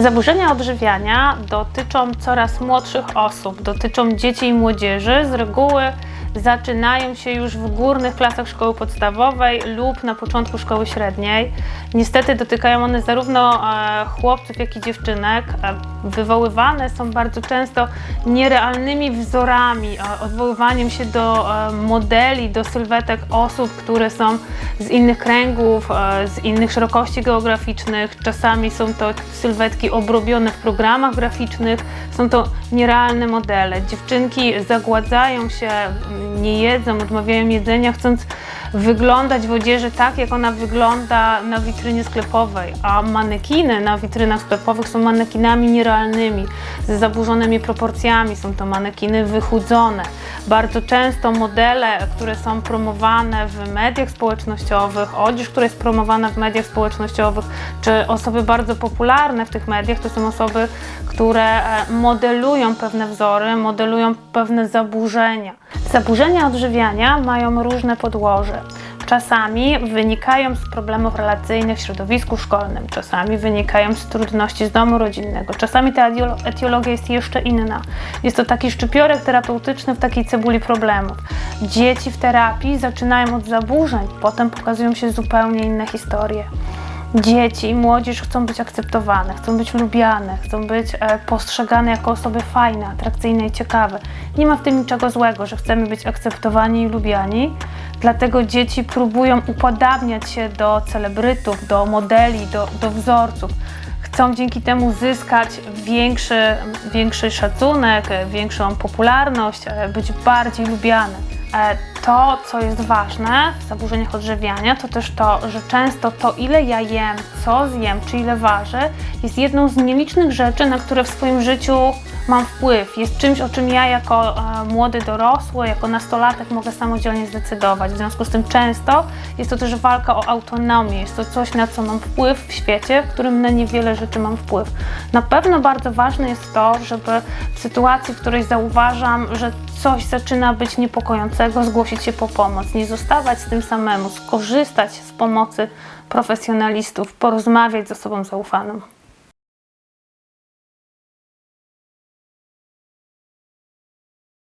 Zaburzenia odżywiania dotyczą coraz młodszych osób, dotyczą dzieci i młodzieży. Z reguły zaczynają się już w górnych klasach szkoły podstawowej lub na początku szkoły średniej. Niestety dotykają one zarówno e, chłopców, jak i dziewczynek. E, wywoływane są bardzo często nierealnymi wzorami, e, odwoływaniem się do modeli, do sylwetek osób, które są z innych kręgów, z innych szerokości geograficznych. Czasami są to sylwetki obrobione w programach graficznych, są to nierealne modele. Dziewczynki zagładzają się, nie jedzą, odmawiają jedzenia, chcąc wyglądać w odzieży tak, jak ona wygląda na witrynie sklepowej, a manekiny na witrynach sklepowych są manekinami nierealnymi, z zaburzonymi proporcjami, są to manekiny wychudzone. Bardzo często modele, które są promowane w mediach społecznościowych, odzież, która jest promowana w mediach społecznościowych, czy osoby bardzo popularne w tych mediach, to są osoby, które e, modelują pewne wzory, modelują pewne zaburzenia. Zaburzenia odżywiania mają różne podłoże. Czasami wynikają z problemów relacyjnych w środowisku szkolnym, czasami wynikają z trudności z domu rodzinnego, czasami ta etiolo- etiologia jest jeszcze inna. Jest to taki szczypiorek terapeutyczny w takiej cebuli problemów. Dzieci w terapii zaczynają od zaburzeń, potem pokazują się zupełnie inne historie. Dzieci i młodzież chcą być akceptowane, chcą być lubiane, chcą być e, postrzegane jako osoby fajne, atrakcyjne i ciekawe. Nie ma w tym niczego złego, że chcemy być akceptowani i lubiani, dlatego dzieci próbują upodabniać się do celebrytów, do modeli, do, do wzorców. Chcą dzięki temu zyskać większy, większy szacunek, e, większą popularność, e, być bardziej lubiane. To, co jest ważne w zaburzeniach odżywiania, to też to, że często to, ile ja jem, co zjem, czy ile ważę, jest jedną z nielicznych rzeczy, na które w swoim życiu mam wpływ. Jest czymś, o czym ja jako e, młody dorosły, jako nastolatek mogę samodzielnie zdecydować. W związku z tym często jest to też walka o autonomię. Jest to coś, na co mam wpływ w świecie, w którym na niewiele rzeczy mam wpływ. Na pewno bardzo ważne jest to, żeby w sytuacji, w której zauważam, że coś zaczyna być niepokojącego, zgłosić się po pomoc, nie zostawać z tym samemu, skorzystać z pomocy profesjonalistów, porozmawiać z osobą zaufaną.